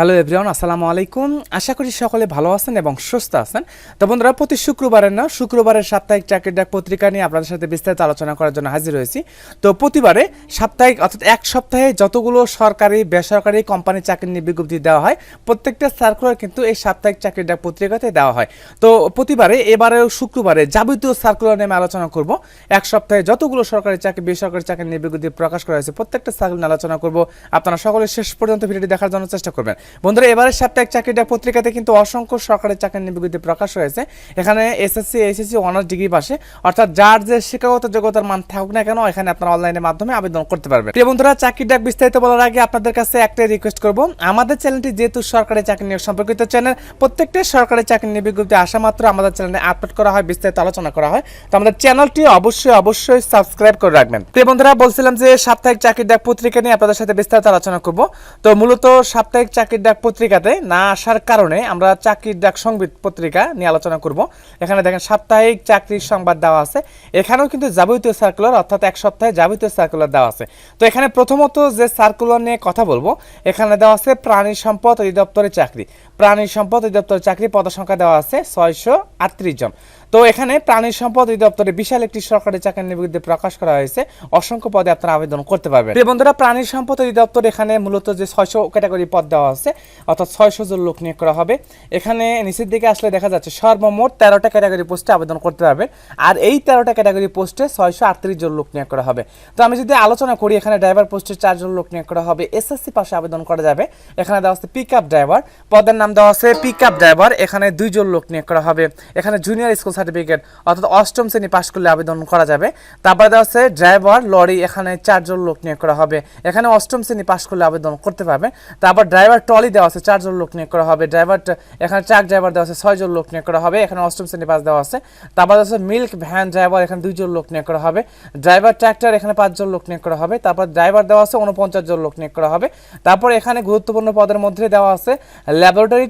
Hello everyone আসসালামু আলাইকুম। আশা করি সকলে ভালো আছেন এবং সুস্থ আছেন। তো বন্ধুরা, প্রতি শুক্রবারের না, শুক্রবারের সাপ্তাহিক চাকরির ডাক পত্রিকা নিয়ে আপনাদের সাথে বিস্তারিত আলোচনা করার জন্য হাজির হয়েছি। তো প্রতিবারে সাপ্তাহিক, অর্থাৎ এক সপ্তাহে যতগুলো সরকারি, বেসরকারি কোম্পানি চাকরি নিয়ে বিজ্ঞপ্তি দেওয়া হয়, প্রত্যেকটা সার্কুলার কিন্তু এই সাপ্তাহিক চাকরির ডাক পত্রিকাতে দেওয়া হয়। তো প্রতিবারে, এবারেও শুক্রবারে যাবতীয় সার্কুলার নিয়ে আলোচনা করব। এক সপ্তাহে যতগুলো সরকারি চাকরি, বেসরকারি চাকরি নিয়ে বিজ্ঞপ্তি প্রকাশ করা হয়েছে, প্রত্যেকটা সার্কুলার আলোচনা করব। আপনারা সকলে শেষ পর্যন্ত ভিডিওটি দেখার জন্য চেষ্টা করবেন। বন্ধুরা, এবারের সাপ্তাহিক চাকরিটা পত্রিকাতে কিন্তু অসংখ্য সরকারি চাকরি নিয়ে বিজ্ঞপ্তি প্রকাশ হয়েছে। এখানে এসএসসি এসএসসি অনার্স ডিগ্রি পাশে। অর্থাৎ যার যে শিক্ষাগত যোগ্যতার মান থাকুক না কেন, এখানে আপনারা অনলাইনের মাধ্যমে আবেদন করতে পারবেন। প্রিয় বন্ধুরা চাকরির ডাক বিস্তারিত বলার আগে আপনাদের কাছে একটাই রিকোয়েস্ট করব। আমাদের চ্যানেলটি যেহেতু সরকারি চাকরি নিয়োগ সম্পর্কিত চ্যানেল প্রত্যেকটা সরকারি চাকরি নিয়ে বিজ্ঞপ্তি আসা মাত্র আমাদের চ্যানেলে আপলোড করা হয়, বিস্তারিত আলোচনা করা হয়। তো আমাদের চ্যানেলটি অবশ্যই অবশ্যই সাবস্ক্রাইব করে রাখবেন। প্রিয় বন্ধুরা, বলছিলাম যে সাপ্তাহিক চাকরির ডাক পত্রিকা নিয়ে আপনাদের সাথে বিস্তারিত আলোচনা করব। তো মূলত সাপ্তাহিক চাকরির ডাক পত্রিকাতে না আসার কারণে আমরা চাকরির ডাক সংবিত পত্রিকা নিয়ে আলোচনা করব। এখানে দেখেন সাপ্তাহিক চাকরির সংবাদ দেওয়া আছে। এখানেও কিন্তু যাবতীয় সার্কুলার অর্থাৎ এক সপ্তাহে যাবতীয় সার্কুলার দেওয়া আছে। তো এখানে প্রথমত যে সার্কুলার নিয়ে কথা বলব, এখানে দেওয়া আছে প্রাণী সম্পদ অধিদপ্তরের চাকরি। প্রাণী সম্পদ অধিদপ্তরের চাকরি পদসংখ্যা দেওয়া আছে, ছয়শো আটত্রিশ জন। তো এখানে প্রাণী সম্পদ অধিদপ্তরে বিশাল একটি সরকারি চাকরি নিবৃত্তি প্রকাশ করা হয়েছে। অসংখ্য পদে আপনারা আবেদন করতে পারবেন। বন্ধুরা, প্রাণী সম্পদ অধিদপ্তর এখানে মূলত যে ছয়শো ক্যাটাগরি পদ দেওয়া আছে, অর্থাৎ ছয়শো জন লোক নিয়োগ করা হবে। এখানে নিচের দিকে আসলে দেখা যাচ্ছে সর্বমোট তেরোটা ক্যাটাগরি পোস্টে আবেদন করতে পারবেন, আর এই তেরোটা ক্যাটাগরি পোস্টে ছয়শো আটত্রিশ জন লোক নিয়োগ করা হবে। তো আমি যদি আলোচনা করি, এখানে ড্রাইভার পোস্টে চারজন লোক নিয়োগ করা হবে। এসএসসি পাশে আবেদন করা যাবে। এখানে দেওয়া আছে পিক আপ ড্রাইভার। পদের নাম দেওয়া আছে পিক আপ ড্রাইভার এখানে দুইজন লোক নিয়োগ করা হবে। এখানে জুনিয়র স্কুল সার্টিফিকেট অর্থাৎ অষ্টম শ্রেণি পাশ করলে আবেদন করা যাবে। তারপরে দেওয়া আছে ড্রাইভার লরি এখানে চারজন লোক নিয়োগ করা হবে। এখানে অষ্টম শ্রেণি পাশ করলে আবেদন করতে পারবে। তারপর ড্রাইভার ট্রলি দেওয়া আছে চারজন লোক নিয়োগ করা হবে। ড্রাইভার এখানে ট্রাক ড্রাইভার দেওয়া আছে ছয়জন লোক নিয়োগ করা হবে। এখানে অষ্টম শ্রেণি পাশ দেওয়া আছে তারপর দেওয়া আছে মিল্ক ভ্যান ড্রাইভার এখানে দুইজন লোক নিয়োগ করা হবে। ড্রাইভার ট্র্যাক্টর এখানে পাঁচজন লোক নিয়োগ করা হবে। তারপর ড্রাইভার দেওয়া আছে উনপঞ্চাশ জন লোক নিয়োগ করা হবে। তারপর এখানে গুরুত্বপূর্ণ পদের মধ্যে দেওয়া আছে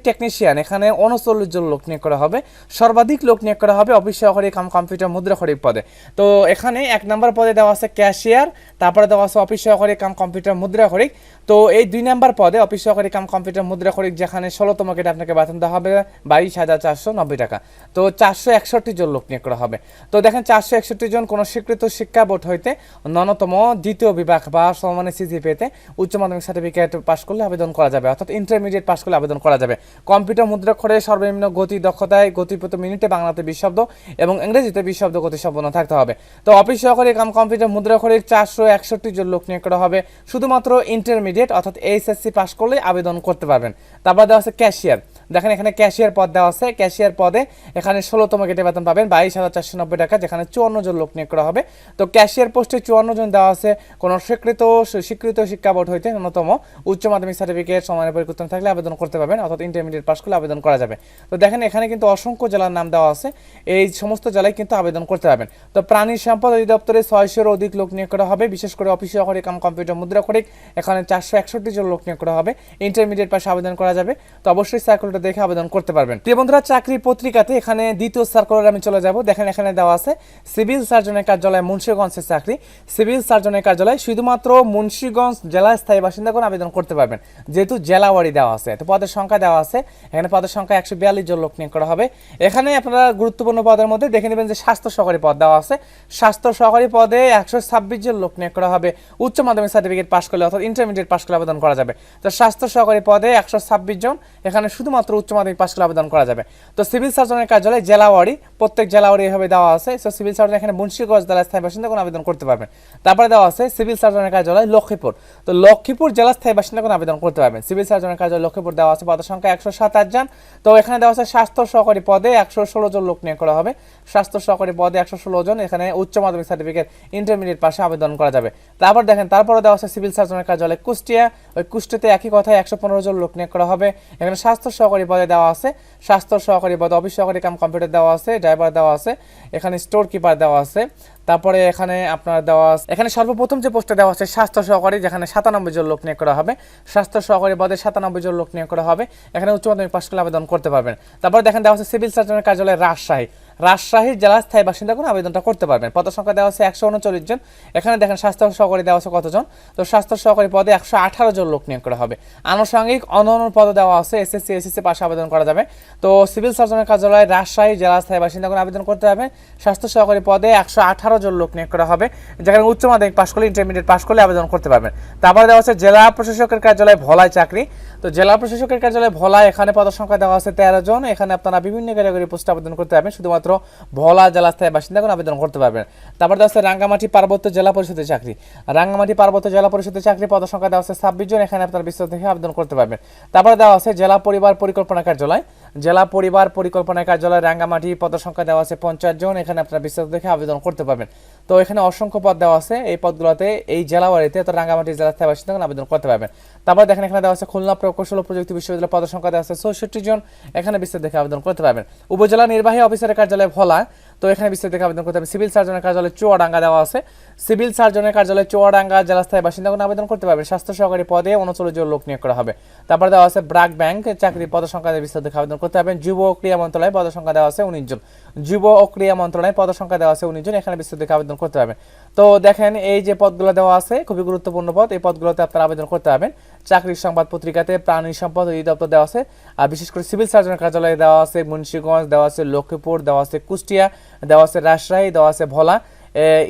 টেকনিশিয়ান এখানে উনচল্লিশ জন লোক নিয়োগ করা হবে। সর্বাধিক লোক নিয়োগ করা হবে অফিস সহকারী কাম কম্পিউটার মুদ্রা খরিক পদে। তো এখানে এক নম্বর পদে দেওয়া আছে ক্যাশিয়ার তারপরে দেওয়া আছে অফিস সহকারী কাম কম্পিউটার মুদ্রা খরিক তো এই দুই নম্বর পদে অফিস সহকারী কাম কম্পিউটার মুদ্রা খরিক যেখানে ষোলোতম গেটে আপনাকে বেতন দেওয়া হবে বাইশ হাজার চারশো নব্বই টাকা। তো চারশো একষট্টি জন লোক নিয়োগ করা হবে। তো দেখেন চারশো একষট্টি জন কোনো স্বীকৃত শিক্ষা বোর্ড হইতে ন্যূনতম দ্বিতীয় বিভাগ বা সমানে সিজি পেতে উচ্চ মাধ্যমিক সার্টিফিকেট পাশ করলে আবেদন করা যাবে, অর্থাৎ ইন্টারমিডিয়েট পাশ করলে আবেদন করা যাবে। কম্পিউটার মুদ্রাক্ষরে সর্বনিম্ন গতি দক্ষতায় গতি প্রতি মিনিটে বাংলাতে বিশ শব্দ এবং ইংরেজিতে বিশ শব্দ গতি সম্পন্ন থাকতে হবে। তো অফিস সহকারী কাম কম্পিউটার মুদ্রাক্ষরে চারশো একষট্টি জন লোক নিয়োগ করা হবে। শুধুমাত্র ইন্টারমিডিয়েট অর্থাৎ এইচএসসি পাশ করলে আবেদন করতে পারবেন। তারপর দেওয়া আছে ক্যাশিয়ার দেখেন এখানে ক্যাশিয়ার পদ দেওয়া আছে। ক্যাশিয়ার পদে এখানে ষোলোতম গেটে বেতন পাবেন, বাইশ হাজার চারশো নব্বই টাকা, যেখানে চুয়ান্ন জন লোক নিয়োগ করা হবে। তো ক্যাশিয়ার পোস্টে চুয়ান্ন জন দেওয়া আছে। কোনো স্বীকৃত স্বীকৃত শিক্ষা বোর্ড হইতে ন্যূনতম উচ্চ মাধ্যমিক সার্টিফিকেট সময়ের পরিবর্তন থাকলে আবেদন করতে পারবেন। অর্থাৎ ইন্টারমিডিয়েট পাস করলে আবেদন করা যাবে। তো দেখেন, এখানে কিন্তু অসংখ্য জেলার নাম দেওয়া আছে। এই সমস্ত জেলায় কিন্তু আবেদন করতে পারবেন। তো প্রাণী সম্পদ অধিদপ্তরে ছয়শোর অধিক লোক নিয়োগ করা হবে। বিশেষ করে অফিস সহকারী কাম কম্পিউটার মুদ্রা খরিক এখানে চারশো একষট্টি জন লোক নিয়োগ করা হবে। ইন্টারমিডিয়েট পাশে আবেদন করা যাবে। তো অবশ্যই সার্কুলারটা দেখে আবেদন করতে পারবেন। প্রিয় বন্ধুরা, চাকরি পত্রিকাতে এখানে দ্বিতীয় সার্কুলার আমি চলে যাব। দেখেন, এখানে দেওয়া আছে, সিভিল সার্জনের কার্যালয়, মুন্সিগঞ্জের চাকরি। সিভিল সার্জনের কার্যালয় শুধুমাত্র মুন্সিগঞ্জ জেলার স্থায়ী বাসিন্দা বাসিন্দাগণ আবেদন করতে পারবেন। যেহেতু জেলাওয়ারি দেওয়া আছে, তো পদের সংখ্যা আছে। এখানে পদের সংখ্যা একশো বিয়াল্লিশ জন লোক নিয়োগ করা হবে। এখানে আপনারা গুরুত্বপূর্ণ পদের মধ্যে দেখে নেবেন যে স্বাস্থ্য সহকারী পদ দেওয়া আছে। স্বাস্থ্য সহকারী পদে একশো ছাব্বিশ জন লোক নিয়োগ করা হবে। উচ্চ মাধ্যমিক সার্টিফিকেট পাস করলে অর্থাৎ ইন্টারমিডিয়েট পাস করলে আবেদন করা যাবে। তো স্বাস্থ্য সহকারী পদে একশো ছাব্বিশ জন, এখানে শুধুমাত্র উচ্চ মাধ্যমিক পাস করলে আবেদন করা যাবে। তো সিভিল সার্জনের কার্যালয় জেলাওয়ারি, প্রত্যেক জেলাওয়ারি এভাবে দেওয়া আছে। তো সিভিল সার্জন এখানে মুন্সিগঞ্জ জেলা স্থায়ী বাসিন্দা, কোনো আবেদন করতে পারবেন। তারপরে দেওয়া আছে সিভিল সার্জনের কার্যালয় লক্ষ্মীপুর। তো লক্ষ্মীপুর জেলা স্থায়ী বাসিন্দা, কোনো আবেদন করতে পারবেন। সিভিল সার্জনের কার্যালয় লক্ষ্মীপুর দেওয়া আছে, পদের সংখ্যা একশো সাতাশ জন। তো এখানে দেওয়া আছে স্বাস্থ্য সহকারী পদে একশো ষোলো জন লোক নিয়োগ করা হবে। স্বাস্থ্য সহকারী পদে একশো ষোলো জন এখানে উচ্চ মাধ্যমিক সার্টিফিকেট ইন্টারমিডিয়েট পাশে আবেদন করা যাবে। তারপর দেখেন, তারপরে দেওয়া আছে সিভিল সার্জনের কার্যালয় কুষ্টিয়া। ওই কুষ্টিতে একই কথায় একশো পনেরো জন লোক নিয়োগ করা হবে। এখানে স্বাস্থ্য সহকারী পদে দেওয়া আছে, স্বাস্থ্য সহকারী পদে, অফিস সহকারী কাম কম্পিউটার দেওয়া আছে ড্রাইভার দেওয়া আছে, এখানে স্টোর কিপার দেওয়া আছে। তারপরে এখানে আপনার দেওয়া এখানে সর্বপ্রথম যে পোস্টে দেওয়া আছে, স্বাস্থ্য সহকারী, যেখানে সাতানব্বই জন লোক নিয়োগ করা হবে। স্বাস্থ্য সহকারী পদে সাতানব্বই জন লোক নিয়োগ করা হবে। এখানে উচ্চ মাধ্যমিক পাশ করলে আবেদন করতে পারবেন। তারপরে দেখেন দেওয়া আছে, সিভিল সার্জনের কার্যালয় রাজশাহী। রাজশাহী জেলা স্থায়ী বাসিন্দা কোনো আবেদনটা করতে পারবেন। পদ সংখ্যা দেওয়া আছে একশো উনচল্লিশ জন। এখানে দেখেন স্বাস্থ্য সহকারী দেওয়া আছে কতজন? তো স্বাস্থ্য সহকারী পদে একশো আঠারো জন লোক নিয়োগ করা হবে। আনুষঙ্গিক অন্যান্য পদ দেওয়া আছে, এসএসসি এসএসসি পাশে আবেদন করা যাবে। তো সিভিল সার্জনের কার্যালয়ে রাজশাহী জেলা স্থায়ী বাসিন্দা কোনো আবেদন করতে হবে। স্বাস্থ্য সহকারী পদে একশো আঠারো জন লোক নিয়োগ করা হবে। যেখানে উচ্চ মাধ্যমিক পাশ করলে, ইন্টারমিডিয়েট পাশ করলে আবেদন করতে পারবেন। তারপরে দেওয়া আছে জেলা প্রশাসকের কার্যালয়ে ভোলায় চাকরি। তো জেলা প্রশাসকের কার্যালয়ে ভোলায় এখানে পদ সংখ্যা দেওয়া আছে তেরো জন। এখানে আপনারা বিভিন্ন ক্যাটাগরি পোস্টে আবেদন করতে পারবেন। শুধুমাত্র ভোলা জেলা স্থায়ী বাসিন্দা কোনো আবেদন করতে পারবেন। তারপর দেওয়া হচ্ছে রাঙ্গামাটি পার্বত্য জেলা পরিষদের চাকরি। রাঙ্গামাটি পার্বত্য জেলা পরিষদের চাকরি পদ সংখ্যা দেওয়া হচ্ছে ছাব্বিশ জন, এখানে আপনার বিস্তারিত থেকে আবেদন করতে পারবেন। তারপরে দেওয়া হচ্ছে জেলা পরিবার পরিকল্পনা কার্যালয়। জেলা পরিবার পরিকল্পনা কার্যালয় রাঙ্গামাটি পদ সংখ্যা দেওয়া আছে পঞ্চাশ জন, এখানে আপনার বিস্তারিত দেখে আবেদন করতে পারবেন। তো এখানে অসংখ্য পদ দেওয়া আছে। এই পদগুলোতে এই জেলাবাড়িতে তো রাঙ্গামাটি জেলা স্থায়ী বাসিন্দা আবেদন করতে পারবেন। তারপর দেখেন এখানে দেওয়া আছে খুলনা প্রকৌশল প্রযুক্তি বিশ্ববিদ্যালয় পদ সংখ্যা দেওয়া আছে চৌষট্টি জন। এখানে বিস্তারিত দেখে আবেদন করতে পারবেন। উপজেলা নির্বাহী অফিসারের কার্যালয় ভোলা তো এখানে বিস্তারিত আবেদন করতে হবে। সিভিল সার্জনের কার্যালয় চুয়াডাঙ্গা দেওয়া আছে। সিভিল সার্জনের কার্যালয় চুয়াডাঙ্গা জেলা স্থায়ী বাসিন্দা আবেদন করতে পারবেন স্বাস্থ্য সহকারী পদে উনচল্লিশ জন লোক নিয়োগ করা হবে। তারপর দেওয়া আছে ব্রাক ব্যাংক চাকরি পদ সংখ্যা বিস্তারিত আবেদন করতে পারবেন যুব ও ক্রীড়া মন্ত্রণালয় পদ সংখ্যা দেওয়া আছে উনিশ জন। যুব ও ক্রীড়া মন্ত্রণালয় পদ সংখ্যা দেওয়া আছে উনিশ জন। এখানে বিস্তারিত আবেদন করতে পারবেন তো দেখেন, এই যে পদগুলো দেওয়া আছে, খুবই গুরুত্বপূর্ণ পদ। এই পদগুলোতে আপনারা আবেদন করতে পারবেন। চাকরির সংবাদ পত্রিকাতে প্রাণী সম্পদ অধিদপ্তর দেওয়া আছে। আর বিশেষ করে সিভিল সার্জনের কার্যালয়ে দেওয়া আছে মুন্সিগঞ্জ, দেওয়া আছে লক্ষ্মীপুর, দেওয়া আছে কুষ্টিয়া, দেওয়া আছে রাজশাহী, দেওয়া আছে ভোলা।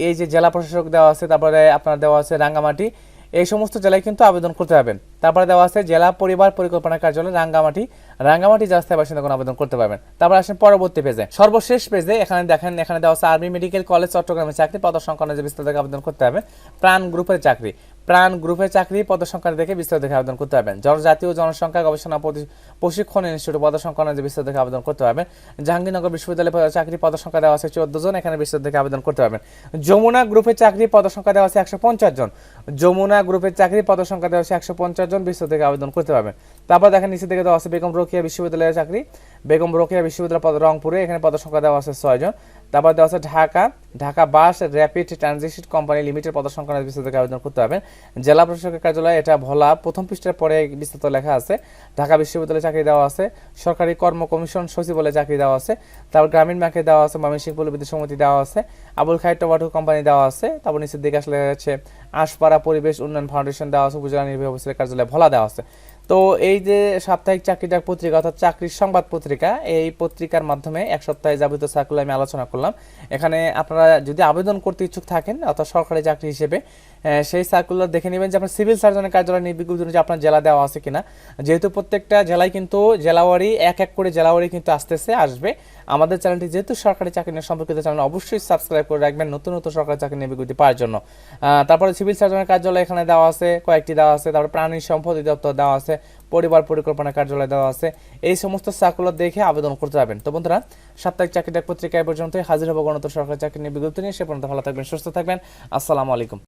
এই যে জেলা প্রশাসক দেওয়া আছে, তারপরে আপনার দেওয়া আছে রাঙ্গামাটি। এই সমস্ত জেলায় কিন্তু আবেদন করতে পারবেন। তারপরে দেওয়া আছে জেলা পরিবার পরিকল্পনা কার্যালয় রাঙ্গামাটি। রাঙ্গামাটি জেলা স্থায়ী বাসিন্দা কোনো আবেদন করতে পারবেন। তারপর আসেন পরবর্তী পেজে। সর্বশেষ পেজে এখানে দেখেন, এখানে দেওয়া আছে আর্মি মেডিকেল কলেজ চট্টগ্রামের চাকরি পদ সংখ্যা যে বিস্তারিত আবেদন করতে হবে, প্রাণ গ্রুপের চাকরি। প্রাণ গ্রুপের চাকরি পদ সংখ্যা দেখে বিস্তারিত দেখে আবেদন করতে পারবেন। জনজাতীয় জনসংখ্যা গবেষণা প্রশিক্ষণ ইনস্টিটিউট পদ সংখ্যা যে বিস্তারিত দেখে আবেদন করতে পারবেন। জাহাঙ্গীরনগর বিশ্ববিদ্যালয়ে চাকরি, পদসংখ্যা দেওয়া আছে চোদ্দ জন, এখানে বিস্তারিত দেখে আবেদন করতে পারবেন। যমুনা গ্রুপের চাকরি পদ সংখ্যা দেওয়া আছে একশো পঞ্চাশ জন। যমুনা গ্রুপের চাকরি, পদসংখ্যা দেওয়া আছে একশো পঞ্চাশ জন, বিস্তারিত থেকে আবেদন করতে পারবেন। তারপর দেখেন নিচে থেকে দেওয়া আছে বেগম রোকিয়া বিশ্ববিদ্যালয়ের চাকরি। বেগম রোকিয়া বিশ্ববিদ্যালয় রংপুরে, এখানে পদসংখ্যা দেওয়া আছে ছয় জন। তারপর দেওয়া আছে Dhaka. Dhaka bus rapid transition company limited পদ সংখ্যা বিস্তারিত আবেদন করতে পারবেন জেলা প্রশাসকের কার্যালয় এটা ভোলা প্রথম পৃষ্ঠার পরে বিস্তারিত লেখা আছে। ঢাকা বিশ্ববিদ্যালয়ে চাকরি দেওয়া আছে। সরকারি কর্ম কমিশন সচিব বলে চাকরি দেওয়া আছে। তারপর গ্রামীণ ব্যাংকে দেওয়া আছে। ময়মনসিংহ পল্লী বিদ্যুৎ সমিতি দেওয়া আছে। আবুল খাই টবাটো কোম্পানি দেওয়া আছে। তারপর নিচের দিকে আসলে আশপাড়া পরিবেশ উন্নয়ন ফাউন্ডেশন দেওয়া আছে। উপজেলা নির্বাহী অফিসের কার্যালয় ভোলা দেওয়া আছে। তো এই যে সাপ্তাহিক চাকরিটার পত্রিকা অর্থাৎ চাকরির সংবাদ পত্রিকা, এই পত্রিকার মাধ্যমে এক সপ্তাহে যাবতীয় সার্কুলার আমি আলোচনা করলাম। এখানে আপনারা যদি আবেদন করতে ইচ্ছুক থাকেন, অর্থাৎ সরকারি চাকরি হিসেবে সেই সার্কুলার দেখে নেবেন যে আপনার সিভিল সার্জনের কার্যালয় নির্বিঘ্ন যে আপনার জেলা দেওয়া আছে কিনা। যেহেতু প্রত্যেকটা জেলায় কিন্তু জেলাওয়ারি, এক এক করে জেলাওয়ারি কিন্তু আসতেছে, আসবে। আমাদের চ্যানেলটি যেহেতু সরকারি চাকরি নিয়ে সম্পর্কিত চ্যানেল অবশ্যই সাবস্ক্রাইব করে রাখবেন নতুন নতুন সরকারি চাকরি নিয়ে বিজ্ঞপ্তি পাওয়ার জন্য। তারপরে সিভিল সার্জনের কার্যালয় এখানে দেওয়া আছে, কয়েকটি দেওয়া আছে, তারপরে প্রাণী সম্পদ অধিদপ্তর দেওয়া আছে। পরিবার পরিকল্পনা কার্যালয়ে দেওয়া আছে। এই সমস্ত সার্কুলার দেখে আবেদন করতে পারবেন তো বন্ধুরা, সাপ্তাহিক পত্রিকা এ পর্যন্ত হাজির হব গণতন্ত্র সরকারি চাকরি নিয়ে বিজ্ঞপ্তি নিয়ে। সে পর্যন্ত ভালো থাকবেন, সুস্থ থাকবেন। আসসালামু আলাইকুম।